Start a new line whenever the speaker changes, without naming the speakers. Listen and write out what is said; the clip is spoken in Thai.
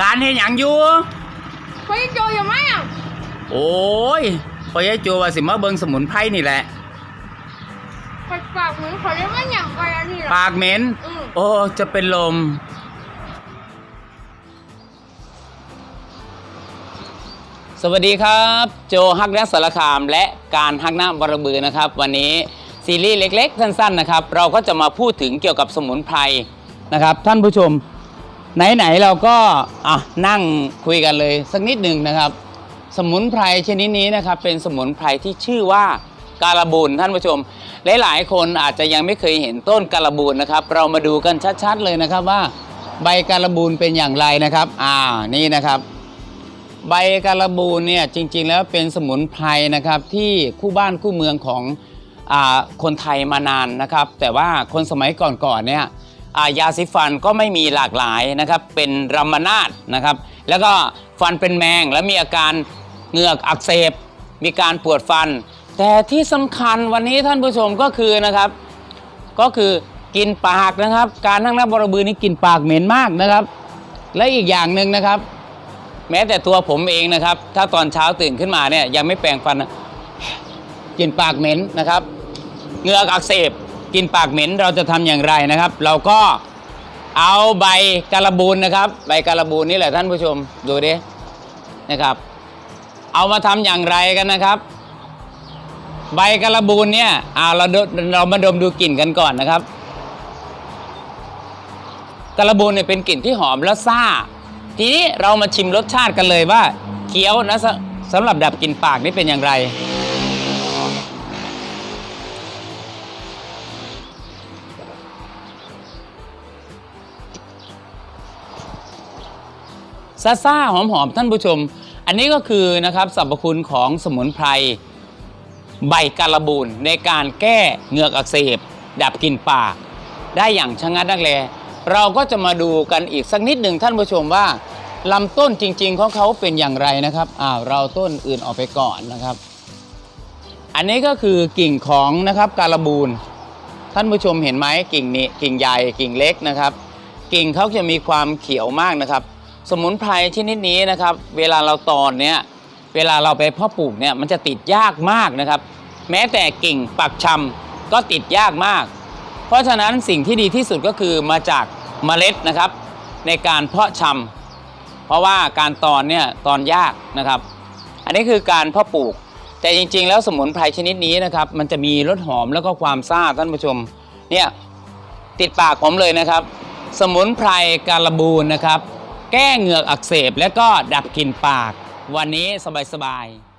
การเห็นอย่างอยู่
ไปโจอยู่ไหมอะ
โอ้ยพอยายโจว่าสิมาเบิงสมุนไพรนี่แหละ
ไปปากเหมือนเขาเรียกว่าหยั่งไปอันนี้เหรอ
ปากเหม็น
อืม
โอ้จะเป็นลม สวัสดีครับ โจฮักนักสารคามและการฮักหน้าบรบือนะครับ วันนี้ ซีรีส์เล็กๆ สั้นๆนะครับ เราก็จะมาพูดถึงเกี่ยวกับสมุนไพรนะครับ ท่านผู้ชม ไหนๆเราก็อะนั่งคุยกันเลยสักนิดหนึ่งนะครับ สมุนไพรชนิดนี้นะครับ เป็นสมุนไพรที่ชื่อว่าการบูนท่านผู้ชม หลายๆคนอาจจะยังไม่เคยเห็นต้นการบูนนะครับ เรามาดูกันชัดๆเลยนะครับว่า ใบการบูนเป็นอย่างไรนะครับ อ่านี่นะครับใบการบูนเนี่ยจริงๆแล้วเป็นสมุนไพรนะครับที่คู่บ้านคู่เมืองของ คนไทยมานานนะครับ แต่ว่าคนสมัยก่อนๆเนี่ยยาสีฟันก็ไม่มีหลากหลายนะครับ เป็นรัมนาตนะครับ แล้วก็ฟันเป็นแมงแล้วมีอาการเหงือกอักเสบ มีการปวดฟัน แต่ที่สำคัญวันนี้ท่านผู้ชมก็คือนะครับ ก็คือกินปากนะครับ การทั้งน้าบรบือนี่กินปากเหม็นมากนะครับ และอีกอย่างหนึ่งนะครับ แม้แต่ตัวผมเองนะครับ ถ้าตอนเช้าตื่นขึ้นมาเนี่ยยังไม่แปรงฟันกินปากเหม็นนะครับ เหงือกอักเสบกลินปากเหม็นเราจะทำอย่างไรนะครับ เราก็เอาใบการบูนนะครับ ใบการบูนนี่แหละท่านผู้ชมดูดินะครับ เอามาทำอย่างไรกันนะครับ ใบการบูนเนี่ยเอาเราดเรามาดมดูกลิ่นกันก่อนนะครับ การบูนเนี่ยเป็นกลิ่นที่หอมและซ่า ทีนี้เรามาชิมรสชาติกันเลยว่าเคี้ยวนะสสำหรับดับกลิ่นปากนี่เป็นอย่างไร ซาซาหอมๆท่านผู้ชม อันนี้ก็คือนะครับสรรพคุณของสมุนไพรใบการบูนในการแก้เหงือกอักเสบ ดับกลิ่นปาก ได้อย่างชะงัดนักแล เราก็จะมาดูกันอีกสักนิดหนึ่งท่านผู้ชมว่าลำต้นจริง ๆ ของเขาเป็นอย่างไรนะครับอ้าวเราต้นอื่นออกไปก่อนนะครับ อันนี้ก็คือกิ่งของนะครับการบูนท่านผู้ชมเห็นไหมกิ่งนี้กิ่งใหญ่กิ่งเล็กนะครับ กิ่งเขาจะมีความเขียวมากนะครับ สมุนไพรชนิดนี้นะครับ เวลาเราตอนเนี่ยเวลาเราไปเพาะปลูกเนี่ยมันจะติดยากมากนะครับ แม้แต่กิ่งปักชำก็ติดยากมาก เพราะฉะนั้นสิ่งที่ดีที่สุดก็คือมาจากเมล็ดนะครับ ในการเพาะชำเพราะว่าการตอนเนี่ยตอนยากนะครับ อันนี้คือการเพาะปลูก แต่จริง ๆ แล้วสมุนไพรชนิดนี้นะครับ มันจะมีรสหอมแล้วก็ความซ่าท่านผู้ชมเนี่ยติดปากผมเลยนะครับ สมุนไพรการบูนนะครับ แก้เหงือกอักเสบ และก็ดับกลิ่นปาก วันนี้สบายๆ